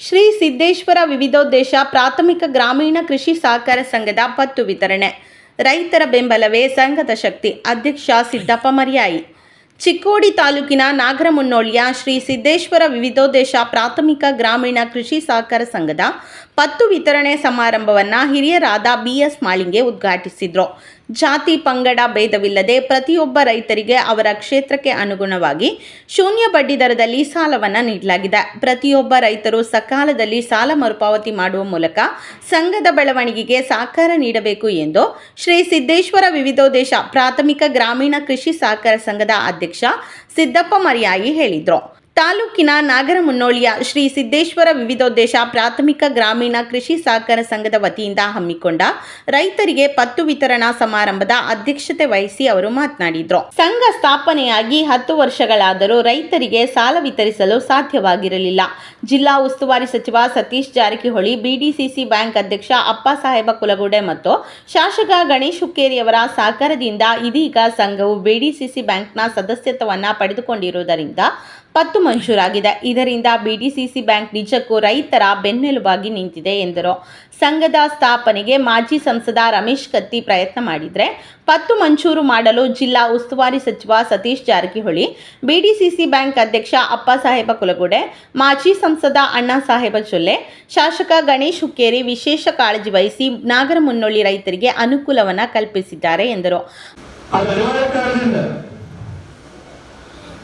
ಶ್ರೀ ಸಿದ್ದೇಶ್ವರ ವಿವಿಧೋದ್ದೇಶ ಪ್ರಾಥಮಿಕ ಗ್ರಾಮೀಣ ಕೃಷಿ ಸಹಕಾರ ಸಂಘದ ಪತ್ತು ವಿತರಣೆ. ರೈತರ ಬೆಂಬಲವೇ ಸಂಘದ ಶಕ್ತಿ. ಅಧ್ಯಕ್ಷ ಸಿದ್ದಪ್ಪ ಮರ್ಯಾಯಿ. ಚಿಕ್ಕೋಡಿ ತಾಲೂಕಿನ ನಾಗರಮುನ್ನೋಳಿಯ ಶ್ರೀ ಸಿದ್ದೇಶ್ವರ ವಿವಿಧೋದ್ದೇಶ ಪ್ರಾಥಮಿಕ ಗ್ರಾಮೀಣ ಕೃಷಿ ಸಹಕಾರ ಸಂಘದ ಪತ್ತು ವಿತರಣೆ ಸಮಾರಂಭವನ್ನು ಹಿರಿಯರಾದ ಬಿ ಎಸ್ ಮಾಳಿಂಗೆ ಉದ್ಘಾಟಿಸಿದರು. ಜಾತಿ ಪಂಗಡ ಭೇದವಿಲ್ಲದೆ ಪ್ರತಿಯೊಬ್ಬ ರೈತರಿಗೆ ಅವರ ಕ್ಷೇತ್ರಕ್ಕೆ ಅನುಗುಣವಾಗಿ ಶೂನ್ಯ ಬಡ್ಡಿ ದರದಲ್ಲಿ ಸಾಲವನ್ನು ನೀಡಲಾಗಿದೆ. ಪ್ರತಿಯೊಬ್ಬ ರೈತರು ಸಕಾಲದಲ್ಲಿ ಸಾಲ ಮರುಪಾವತಿ ಮಾಡುವ ಮೂಲಕ ಸಂಘದ ಬೆಳವಣಿಗೆಗೆ ಸಹಕಾರ ನೀಡಬೇಕು ಎಂದು ಶ್ರೀ ಸಿದ್ದೇಶ್ವರ ವಿವಿಧೋದ್ದೇಶ ಪ್ರಾಥಮಿಕ ಗ್ರಾಮೀಣ ಕೃಷಿ ಸಹಕಾರ ಸಂಘದ ಅಧ್ಯಕ್ಷ ಸಿದ್ದಪ್ಪ ಮರಿಯಾಯಿ ಹೇಳಿದರು. ತಾಲೂಕಿನ ನಾಗರಮುನ್ನೋಳಿಯ ಶ್ರೀ ಸಿದ್ದೇಶ್ವರ ವಿವಿಧೋದ್ದೇಶ ಪ್ರಾಥಮಿಕ ಗ್ರಾಮೀಣ ಕೃಷಿ ಸಹಕಾರ ಸಂಘದ ವತಿಯಿಂದ ಹಮ್ಮಿಕೊಂಡ ರೈತರಿಗೆ ಪತ್ತು ವಿತರಣಾ ಸಮಾರಂಭದ ಅಧ್ಯಕ್ಷತೆ ವಹಿಸಿ ಅವರು ಮಾತನಾಡಿದರು. ಸಂಘ ಸ್ಥಾಪನೆಯಾಗಿ ಹತ್ತು ವರ್ಷಗಳಾದರೂ ರೈತರಿಗೆ ಸಾಲ ವಿತರಿಸಲು ಸಾಧ್ಯವಾಗಿರಲಿಲ್ಲ. ಜಿಲ್ಲಾ ಉಸ್ತುವಾರಿ ಸಚಿವ ಸತೀಶ್ ಜಾರಕಿಹೊಳಿ, ಬಿಡಿಸಿಸಿ ಬ್ಯಾಂಕ್ ಅಧ್ಯಕ್ಷ ಅಪ್ಪ ಸಾಹೇಬ ಕುಲಗುಡೆ ಮತ್ತು ಶಾಸಕ ಗಣೇಶ್ ಹುಕ್ಕೇರಿಯವರ ಸಹಕಾರದಿಂದ ಇದೀಗ ಸಂಘವು ಬಿಡಿಸಿಸಿ ಬ್ಯಾಂಕ್ನ ಸದಸ್ಯತ್ವವನ್ನು ಪಡೆದುಕೊಂಡಿರುವುದರಿಂದ ಪತ್ತು ಮಂಜೂರಾಗಿದೆ. ಇದರಿಂದ ಬಿಡಿಸಿಸಿ ಬ್ಯಾಂಕ್ ನಿಜಕ್ಕೂ ರೈತರ ಬೆನ್ನೆಲುಬಾಗಿ ನಿಂತಿದೆ ಎಂದರು. ಸಂಘದ ಸ್ಥಾಪನೆಗೆ ಮಾಜಿ ಸಂಸದ ರಮೇಶ್ ಕತ್ತಿ ಪ್ರಯತ್ನ ಮಾಡಿದರೆ ಪತ್ತು ಮಂಜೂರು ಮಾಡಲು ಜಿಲ್ಲಾ ಉಸ್ತುವಾರಿ ಸಚಿವ ಸತೀಶ್ ಜಾರಕಿಹೊಳಿ, ಬಿಡಿಸಿಸಿ ಬ್ಯಾಂಕ್ ಅಧ್ಯಕ್ಷ ಅಪ್ಪ ಸಾಹೇಬ ಕುಲಗುಡೆ, ಮಾಜಿ ಸಂಸದ ಅಣ್ಣಾ ಸಾಹೇಬ ಜೊಲ್ಲೆ, ಶಾಸಕ ಗಣೇಶ್ ಹುಕ್ಕೇರಿ ವಿಶೇಷ ಕಾಳಜಿ ವಹಿಸಿ ನಾಗರಮುನ್ನೊಳ್ಳಿ ರೈತರಿಗೆ ಅನುಕೂಲವನ್ನು ಕಲ್ಪಿಸಿದ್ದಾರೆ ಎಂದರು.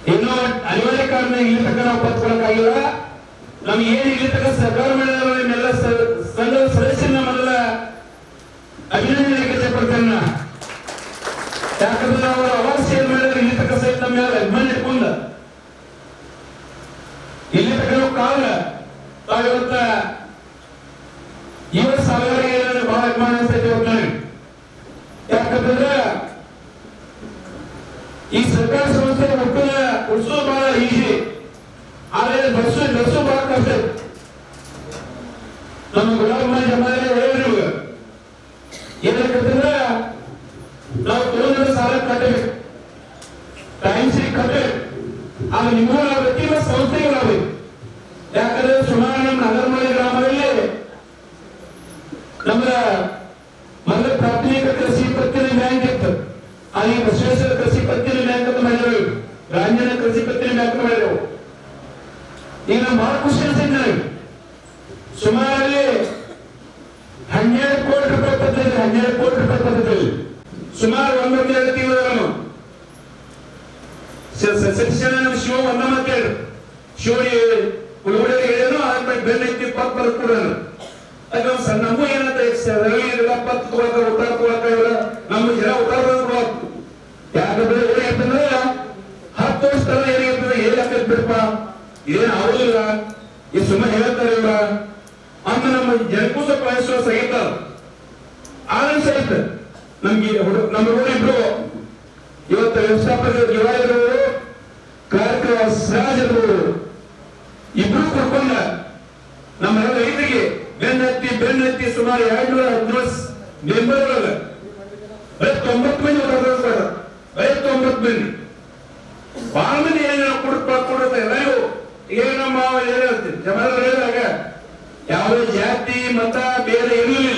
ಇನ್ನು ಅನಿವಾರ್ಯ ಕಾರಣ ಇಲ್ಲಿ ತನಕ ನಾವು ಪತ್ಕೊಳಕ್ಕಾಗಿಲ್ಲ ನಮ್ಗೆ ಏನ್ ಇಲ್ಲಿ ತನಕ ಸರ್ಕಾರ ಮಾಡಿದ ನಿಮ್ಮೆಲ್ಲ ಸ- ಸಂಘದ ಸದಸ್ಯರನ್ನ ಮೊದಲ ಅಭಿನಂದನೆ ಪಡ್ತೇನೆ ನಾ. ಯಾಕಂದ್ರೆ ಅವರು ಅವಾರ್ಡ್ ಸೇಲ್ ಮಾಡಿದ್ರೆ ಇಲ್ಲಿ ತನಕ ಸಹಿತ ನಮ್ಮ ಮೇಲೆ ಅಭಿಮಾನ ಇಟ್ಕೊಂಡ. ಇಲ್ಲಿ ತನಕ ಕಾಲ ತಾವಿವತ್ತ ಇವತ್ತು ಸಾವಿರಗೆ ಬಹಳ ಅಭಿಮಾನ ಅನಿಸ್ತೈತೆ ಯಾಕಂತಂದ್ರೆ ಈ ಸರ್ಕಾರ ಸಂಸ್ಥೆ ಮಕ್ಕಳ ಉಳಿಸೋದು ಬಹಳ ಈಸಿ ಆದ್ರೆ ಬಸ್ಸು ಬಸ್ಸು ಬಹಳ ಕಷ್ಟ ಐತಿ. ನಮ್ಮ ಗುಲಾಬ್ ಮನೆ ಜಮಾನೆ ಹೇಳಿದ್ರು ಇವಾಗ. ಏನಕ್ಕಂತಂದ್ರೆ ನಾವು ತಗೊಂಡಿರೋ ಸಾಲ ಕಟ್ಟಬೇಕು ಟೈಮ್ ಸಿಗ್ ಕಟ್ಟಬೇಕು ಆಗ ನಿಮಗೂ ಲಾಭ ಐತಿ ಮತ್ತು ಸಂಸ್ಥೆಗೂ ಲಾಭ ಐತಿ ಯಾಕಂದ್ರೆ ಸುಮಾರು ನಮ್ಮ ನಗರಮನೆ ಗ್ರಾಮದಲ್ಲಿ ನಮ್ಮ ಮೊದಲ ಪ್ರಾಥಮಿಕ ಕೃಷಿ ಪತ್ತಿನ ಬ್ಯಾಂಕ್ ಇತ್ತು ಅಲ್ಲಿ ಬಸವೇಶ್ವರ ಕೃಷಿ ಪತ್ತಿನ ಬ್ಯಾಂಕ್ ಅಂತ ಮಾಡಿದ್ರು ರಾಂಜನ ಕೃಷಿ ಪತ್ತಿನ ಬ್ಯಾಂಕ್ ಮಾಡಿದ್ರು ಈಗ ಬಹಳ ಖುಷಿ ಅನ್ಸಿದ್ ನನಗೆ ಕೋಟಿ ರೂಪಾಯಿ ಪದ್ಧತಿ ಹನ್ನೆರಡು ಕೋಟಿ ರೂಪಾಯಿ ಪದ್ಧತಿ ಸುಮಾರು ಎರಡು ತಿಂಗಳು ಸತೀಶನ ನಮ್ಮ ಶಿವ ಒಂದ ಮಾತಾಡು ಶಿವಡಿ ಕುಲಗುಡಿ ಹೇಳಿದ್ರು ಅದಕ್ಕೆ ಬೆನ್ನ ಐತಿ ಪತ್ ಬರ್ಕೊಡೋನು ಅದು ನಮಗೂ ಏನಂತ ರವಿ ಇಲ್ಲ ಪತ್ ತಗೊಳಕ ಊಟ ತಗೊಳಕ ನಮ್ಮ ಜನ ಕೊಡೋದು ಯಾಕಂದ್ರೆ ಏನಾಯ್ತಂದ್ರೆ ಹತ್ತು ವರ್ಷ ತನ ಏನಾಗ್ತದೆ ಏನ್ ಹಾಕತ್ ಬಿಡಪ್ಪ ಏನ್ ಇಲ್ಲ? ಈ ಸುಮ್ಮನೆ ಹೇಳ್ತಾರೆ ಇವ್ರ? ಅಂತ ನಮ್ಮ ಸ್ವಲ್ಪ ವಿಶ್ವಾಸ ಸಹಿತ. ಆದ್ರೆ ಸಹಿತ. ನಮ್ಗೆ ನಮ್ಮ ಇಬ್ರು. ಇವತ್ತು ವ್ಯವಸ್ಥಾಪಕ ಯುವಕರು ಕಾರ್ಯಕ್ರಮ ಸಹಜರು ಇಬ್ರು ಕೊಡ್ಕೊಂಡ. ನಮ್ಮ ರೈತರಿಗೆ ಬೆನ್ನತ್ತಿ ಬೆನ್ನತ್ತಿ ಸುಮಾರು ಎರಡು ನೂರ ಹದಿನೇಳು ಮೆಂಬರ್ಗಳ ಬರೀ ತೊಂಬತ್ತು ಮಂದಿ ಹೊರಡ್ತಾರೆ ಬರೀ ತೊಂಬತ್ತು ಮಂದಿ ಬಹಳ ಮಂದಿ ಏನೇನೋ ಕೊಡ್ಪ ಕೊಡುತ್ತೆ ಎಲ್ಲರಿಗೂ ಈಗ ನಮ್ಮ ಏನಿರುತ್ತೆ ಜಮಾನ ಹೇಳಿದಾಗ ಯಾವುದೇ ಜಾತಿ ಮತ ಬೇರೆ ಇರಲಿಲ್ಲ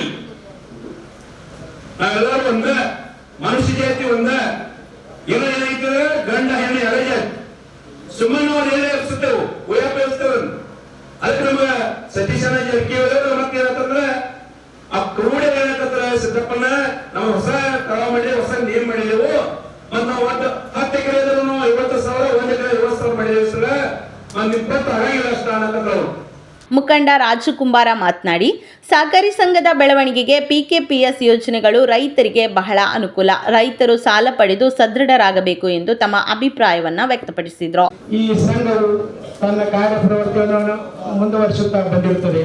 ನಾವೆಲ್ಲರೂ ಒಂದ ಮನುಷ್ಯ ಜಾತಿ ಒಂದ. ಏನೋ ಏನಾಯ್ತದ ಗಂಡ, ಹೆಣ್ಣು ಎಲ್ಲ ಜಾತಿ. ಸುಮ್ಮನೆ ಅವ್ರು ಏನೇ ಎಪ್ಸುತ್ತೇವೆ ಉಯಪ ಎಪ್ಸ್ತೇವೆ ಅದಕ್ಕೆ ನಮ್ಮ ಸತೀಶನ ಜಾರಕಿಹೊಳಿ ಮತ್ತೆ ಏನಂತಂದ್ರೆ, ಆ ಕ್ರೂಢ ಏನಂತಂದ್ರೆ ಸಿದ್ದಪ್ಪನ ನಾವು ಹೊಸ ಕಳ ಮಾಡಿ ಹೊಸ ನೇಮ್ ಮಾಡಿದೆವು. ಮತ್ ನಾವು ಒಟ್ಟು ಹತ್ತು ಎಕರೆ ಇದ್ರು ಐವತ್ತು ಸಾವಿರ, ಒಂದ್ ಎಕರೆ ಐವತ್ತು ಸಾವಿರ ಮಾಡಿದೇವೆ ಸರ್. ಒಂದ್ ಇಪ್ಪತ್ತು ಆಗಿಲ್ಲ ಅಷ್ಟ ಅನ್ನಕಂದ್ರೆ ಮುಖಂಡ ರಾಜು ಕುಂಬಾರ ಮಾತನಾಡಿ, ಸಹಕಾರಿ ಸಂಘದ ಬೆಳವಣಿಗೆಗೆ ಪಿಕೆಪಿಎಸ್ ಯೋಜನೆಗಳು ರೈತರಿಗೆ ಬಹಳ ಅನುಕೂಲ. ರೈತರು ಸಾಲ ಪಡೆದು ಸದೃಢರಾಗಬೇಕು ಎಂದು ತಮ್ಮ ಅಭಿಪ್ರಾಯವನ್ನು ವ್ಯಕ್ತಪಡಿಸಿದರು. ಈ ಸಂಘವು ತನ್ನ ಕಾರ್ಯಪ್ರವೃತ್ತಿಯನ್ನು ಮುಂದುವರಿಸುತ್ತಾ ಬಂದಿರುತ್ತದೆ.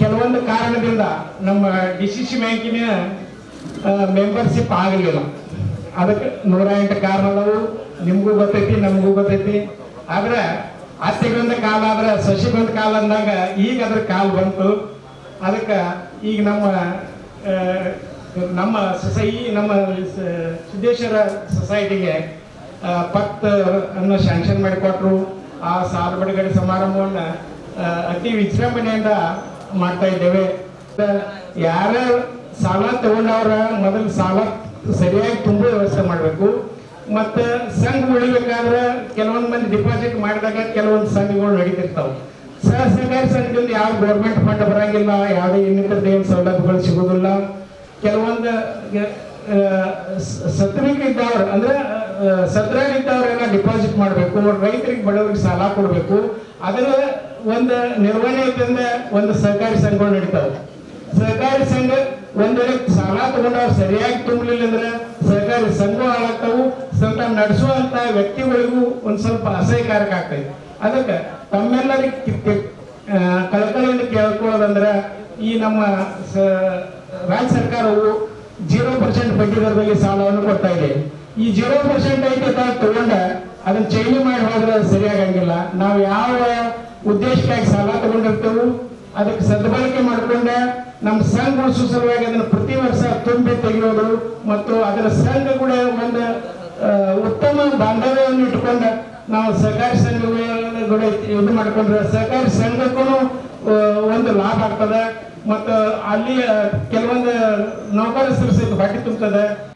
ಕೆಲವೊಂದು ಕಾರಣದಿಂದ ನಮ್ಮ ಡಿ ಸಿ ಸಿ ಬ್ಯಾಂಕಿನ ಮೆಂಬರ್ಶಿಪ್ ಆಗಲಿಲ್ಲ. ಅದಕ್ಕೆ ನೂರ ಎಂಟು ಕಾರಣಗಳು ನಿಮಗೂ ಗೊತ್ತೈತಿ, ನಮಗೂ ಗೊತ್ತೈತಿ. ಆದ್ರೆ ಅತ್ತೆಗೊಂದು ಕಾಲ ಆದ್ರೆ ಸಸಿಗೊಂದು ಕಾಲ ಅಂದಾಗ ಈಗ ಅದ್ರ ಕಾಲ ಬಂತು. ಅದಕ್ಕೆ ಈಗ ನಮ್ಮ ನಮ್ಮ ಸೊಸೈ, ನಮ್ಮ ಸಿದ್ದೇಶ್ವರ ಸೊಸೈಟಿಗೆ ಪತ್ ಅನ್ನು ಶಾಂಕ್ಷನ್ ಮಾಡಿಕೊಟ್ರು. ಆ ಸಾಲ ಬಿಡುಗಡೆ ಸಮಾರಂಭವನ್ನ ಅತಿ ವಿಜೃಂಭಣೆಯಿಂದ ಮಾಡ್ತಾ ಇದ್ದೇವೆ. ಯಾರ ಸಾಲ ತಗೊಂಡವ್ರ ಮೊದಲು ಸಾಲ ಸರಿಯಾಗಿ ತುಂಬ ವ್ಯವಸ್ಥೆ ಮಾಡಬೇಕು. ಮತ್ತು ಸಂಘ ಉಳಿಬೇಕಾದ್ರೆ ಕೆಲವೊಂದು ಮಂದಿ ಡಿಪಾಸಿಟ್ ಮಾಡಿದಾಗ ಕೆಲವೊಂದು ಸಂಘಗಳು ನಡೀತಿರ್ತಾವೆ. ಸಹ ಸಹಕಾರಿ ಸಂಘದಿಂದ ಯಾವ ಗೌರ್ಮೆಂಟ್ ಫಂಡ್ ಬರಂಗಿಲ್ಲ, ಯಾವುದೇ ಇನ್ನಿತರದ ಏನು ಸೌಲಭ್ಯಗಳು ಸಿಗೋದಿಲ್ಲ. ಕೆಲವೊಂದು ಸತ್ರಿಗಿದ್ದವ್ರು ಅಂದ್ರೆ ಸದ್ರಾಗಿದ್ದವರೆಲ್ಲ ಡಿಪಾಸಿಟ್ ಮಾಡಬೇಕು, ರೈತರಿಗೆ ಬಡವರಿಗೆ ಸಾಲ ಕೊಡಬೇಕು. ಅದರ ಒಂದು ನಿರ್ವಹಣೆಯಿಂದ ಒಂದು ಸಹಕಾರಿ ಸಂಘಗಳು ನಡೀತಾವೆ. ಸಹಕಾರಿ ಸಂಘ ಒಂದ್ ವೇಳೆ ಸಾಲ ತಗೊಂಡವ್ರು ಸರಿಯಾಗಿ ತುಂಬಲಿಲ್ಲ ಅಂದ್ರೆ ಸರ್ಕಾರಿ ಸಂಘ ಹಾಳಾಗ್ತಾವು. ಸ್ವಲ್ಪ ನಡೆಸುವಂತ ವ್ಯಕ್ತಿಗಳಿಗೂ ಒಂದ್ ಸ್ವಲ್ಪ ಅಸಹ್ಯಕಾರಕ ಆಗ್ತೈತಿ. ಅದಕ್ಕೆ ತಮ್ಮೆಲ್ಲರಿಗೆ ಕಳಕಳಿಯನ್ನು ಕೇಳ್ಕೊಳ್ಳೋದಂದ್ರ ಈ ನಮ್ಮ ರಾಜ್ಯ ಸರ್ಕಾರವು ಜೀರೋ ಪರ್ಸೆಂಟ್ ಬಡ್ಡಿ ದರದಲ್ಲಿ ಸಾಲವನ್ನು ಕೊಡ್ತಾ ಇದೆ. ಈ ಜೀರೋ ಪರ್ಸೆಂಟ್ ಐತೆ ತಗೊಂಡ, ಅದನ್ನ ಚೈನಿ ಮಾಡಿ ಹೋದ್ರೆ ಸರಿಯಾಗಂಗಿಲ್ಲ. ನಾವು ಯಾವ ಉದ್ದೇಶಕ್ಕಾಗಿ ಸಾಲ ತಗೊಂಡಿರ್ತೇವೆ, ಅದಕ್ಕೆ ಸದ್ಬಳಕೆ ಮಾಡಿಕೊಂಡೆ ಸಂಘ ಸಲುವಾಗಿ ಅದನ್ನು ಪ್ರತಿ ವರ್ಷ ತುಂಬಿ ತೆಗೆಯೋದು ಮತ್ತು ಅದರ ಸಂಘ ಕೂಡ ಒಂದು ಉತ್ತಮ ಬಾಂಧವ್ಯವನ್ನು ಇಟ್ಟುಕೊಂಡು ನಾವು ಸಹಕಾರಿ ಸಂಘ ಕೂಡ ಇದು ಮಾಡಿಕೊಂಡ್ರೆ ಸಹಕಾರಿ ಸಂಘಕ್ಕೂ ಒಂದು ಲಾಭ ಆಗ್ತದೆ.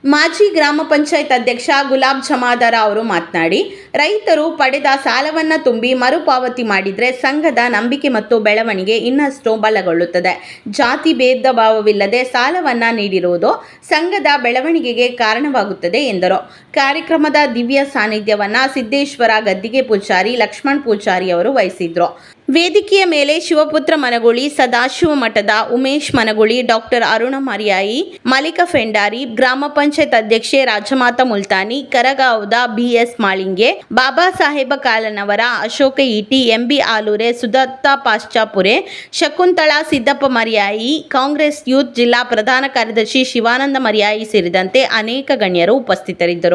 ಮಾಜಿ ಗ್ರಾಮ ಪಂಚಾಯತ್ ಅಧ್ಯಕ್ಷ ಗುಲಾಬ್ ಜಮಾದಾರ ಅವರು ಮಾತನಾಡಿ, ರೈತರು ಪಡೆದ ಸಾಲವನ್ನ ತುಂಬಿ ಮರುಪಾವತಿ ಮಾಡಿದ್ರೆ ಸಂಘದ ನಂಬಿಕೆ ಮತ್ತು ಬೆಳವಣಿಗೆ ಇನ್ನಷ್ಟು ಬಲಗೊಳ್ಳುತ್ತದೆ. ಜಾತಿ ಭೇದ ಭಾವವಿಲ್ಲದೆ ಸಾಲವನ್ನ ನೀಡಿರುವುದು ಸಂಘದ ಬೆಳವಣಿಗೆಗೆ ಕಾರಣವಾಗುತ್ತದೆ ಎಂದರು. ಕಾರ್ಯಕ್ರಮದ ದಿವ್ಯ ಸಾನ್ನಿಧ್ಯವನ್ನ ಸಿದ್ದೇಶ್ವರ ಗದ್ದಿಗೆ ಪೂಜಾರಿ ಲಕ್ಷ್ಮಣ್ ಪೂಜಾರಿ ಅವರು ವಹಿಸಿದ್ರು. ವೇದಿಕೆಯ ಮೇಲೆ ಶಿವಪುತ್ರ ಮನಗುಳಿ, ಸದಾಶಿವ ಮಠದ ಉಮೇಶ್ ಮನಗುಳಿ, ಡಾಕ್ಟರ್ ಅರುಣ ಮರಿಯಾಯಿ ಮಲಿಕ ಫೆಂಡಾರಿ, ಗ್ರಾಮ ಪಂಚಾಯತ್ ಅಧ್ಯಕ್ಷೆ ರಾಜಮಾತಾ ಮುಲ್ತಾನಿ, ಕರಗಾವದ ಬಿಎಸ್ ಮಾಳಿಂಗೆ, ಬಾಬಾ ಸಾಹೇಬ ಕಾಲನವರ ಅಶೋಕ ಈಟಿ, M B, Sudatta Pashchapure, Shakuntala Siddappa Mariyayi, Congress youth ಜಿಲ್ಲಾ ಪ್ರಧಾನ ಕಾರ್ಯದರ್ಶಿ ಶಿವಾನಂದ ಮರಿಯಾಯಿ ಸೇರಿದಂತೆ ಅನೇಕ ಗಣ್ಯರು ಉಪಸ್ಥಿತರಿದ್ದರು.